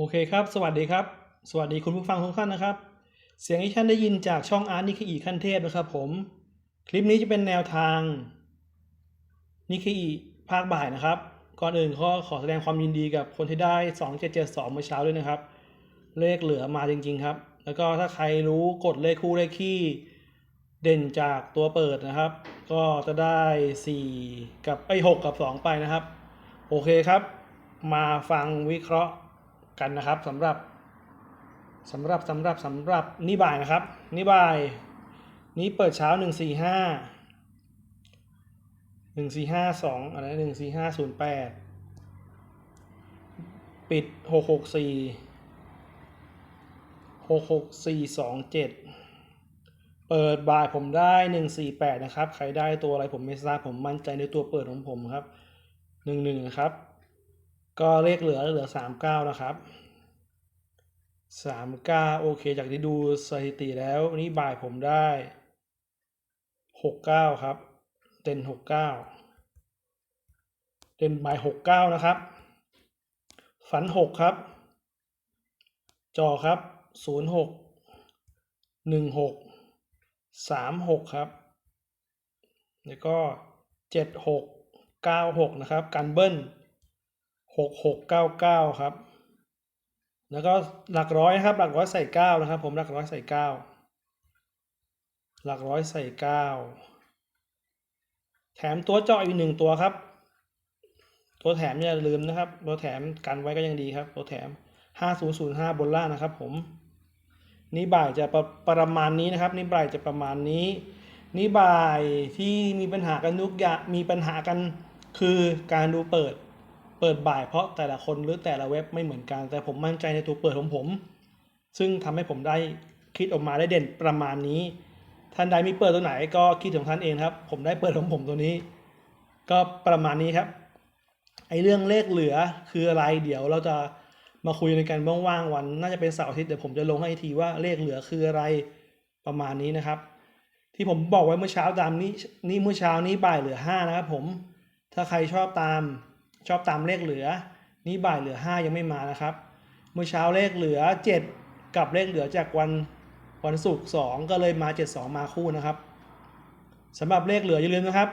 โอเคครับ สวัสดีครับ สวัสดีคุณผู้ฟังทุกท่านนะครับ เสียงที่ท่านได้ยินจากช่องอาร์ตนิคอีขั้นเทพนะครับผม คลิปนี้จะเป็นแนวทางนิคอีภาคบ่ายนะครับ ก่อนอื่นก็ขอแสดงความยินดีกับคนที่ได้ 2772เมื่อเช้าด้วยนะครับ เลขเหลือมาจริง ๆ ครับ แล้วก็ถ้าใครรู้กดเลขคู่เลขคี่เด่นจากตัวเปิดนะครับ ก็จะได้ 4 กับไอ้6กับ 2 ไปนะครับ โอเคครับ มาฟังวิเคราะห์ กันนะครับสำหรับสำหรับสำหรับสำหรับนี่บ่ายนะครับนี่บ่ายนี้เปิดเช้าหนึ่งสี่ห้าหนึ่งสี่ห้าสองอะไรหนึ่งสี่ห้าศูนย์แปดปิดหกหกสี่หกหกสี่สองเจ็ดเปิดบ่ายผมได้หนึ่งสี่แปดนะครับ ใครได้ตัวอะไรผมไม่ทราบผมมั่นใจในตัวเปิดของผมครับหนึ่งหนึ่งนะครับ ก็เลขเหลือเหลือสามเก้านะครับสามเก้าโอเค จากที่ดูสถิติแล้วนี่บ่ายผมได้หกเก้าครับ เต็นหกเก้าเต็นบ่ายหกเก้านะครับ ฝันหกครับ จอครับศูนย์หกหนึ่งหกสามหกครับ แล้วก็เจ็ดหกเก้าหกนะครับกันเบิ้ล หกหกเก้าเก้าครับ แล้วก็หลักร้อยนะครับ หลักร้อยใส่เก้านะครับ ผมหลักร้อยใส่เก้าหลักร้อยใส่เก้าแถมตัวเจาะอีกหนึ่งตัวครับ ตัวแถมอย่าลืมนะครับ ตัวแถมกันไว้ก็ยังดีครับ ตัวแถมห้าศูนย์ศูนย์ห้าบนล่างนะครับ ผมนี่บ่ายจะประประมาณนี้นะครับนี่บ่ายจะประมาณนี้นี่บ่ายที่มีปัญหากันทุกอย่างมีปัญหากันคือการดูเปิด เปิดบ่ายเพราะแต่ละคนหรือแต่ละเว็บไม่เหมือนกัน แต่ผมมั่นใจในตัวเปิดของผม ซึ่งทำให้ผมได้คิดออกมาได้เด่นประมาณนี้ ท่านใดมีเปิดตัวไหนก็คิดของท่านเองครับ ผมได้เปิดของผมตัวนี้ ก็ประมาณนี้ครับไอเรื่องเลขเหลือคืออะไรเดี๋ยวเราจะมาคุยในกันว่างๆวัน น่าจะเป็นเสาร์อาทิตย์เดี๋ยวผมจะลงให้ทีว่าเลขเหลือคืออะไรประมาณนี้นะครับ ที่ผมบอกไว้เมื่อเช้าตามนี้นี่เมื่อเช้านี้บ่ายเหลือห้านะครับผมถ้าใครชอบตาม ชอบตามเลขเหลือ นี่บ่ายเหลือห้ายังไม่มานะครับ เมื่อเช้าเลขเหลือเจ็ดกับเลขเหลือจากวันวันศุกร์สองก็เลยมาเจ็ดสองมาคู่นะครับสำหรับเลขเหลืออย่าลืมนะครับ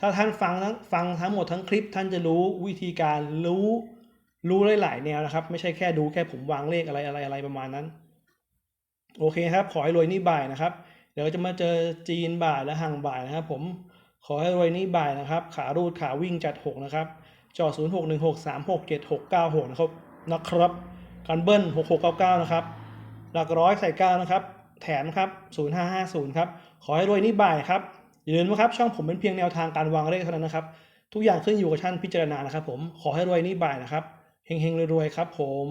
ถ้าท่านฟังทั้งฟังทั้งหมดทั้งคลิป ท่านจะรู้วิธีการรู้รู้หลายๆแนวนะครับ ไม่ใช่แค่ดูแค่ผมวางเลขอะไรอะไรอะไรประมาณนั้น โอเคครับขอให้รวยนี่บ่ายนะครับ เดี๋ยวจะมาเจอจีนบ่ายและห่างบ่ายนะครับ ผมขอให้รวยนี่บ่ายนะครับ ขารูดขาวิ่งจัดหกนะครับ จอ0 6 1 6 3 6 7 6 9 6นะครับนะครับการเบิ้ล6 6 9 9 นะครับหลักร้อยใส่9นะครับ แถมครับ 0550 ครับ ขอให้รวยนี่บ่ายครับ อย่าลืมนะครับ ช่องผมเป็นเพียงแนวทางการวางเลขเท่านั้นนะครับ ทุกอย่างขึ้นอยู่กับท่านพิจารณานะครับผม ขอให้รวยนี่บ่ายนะครับ เฮงๆรวยๆครับผม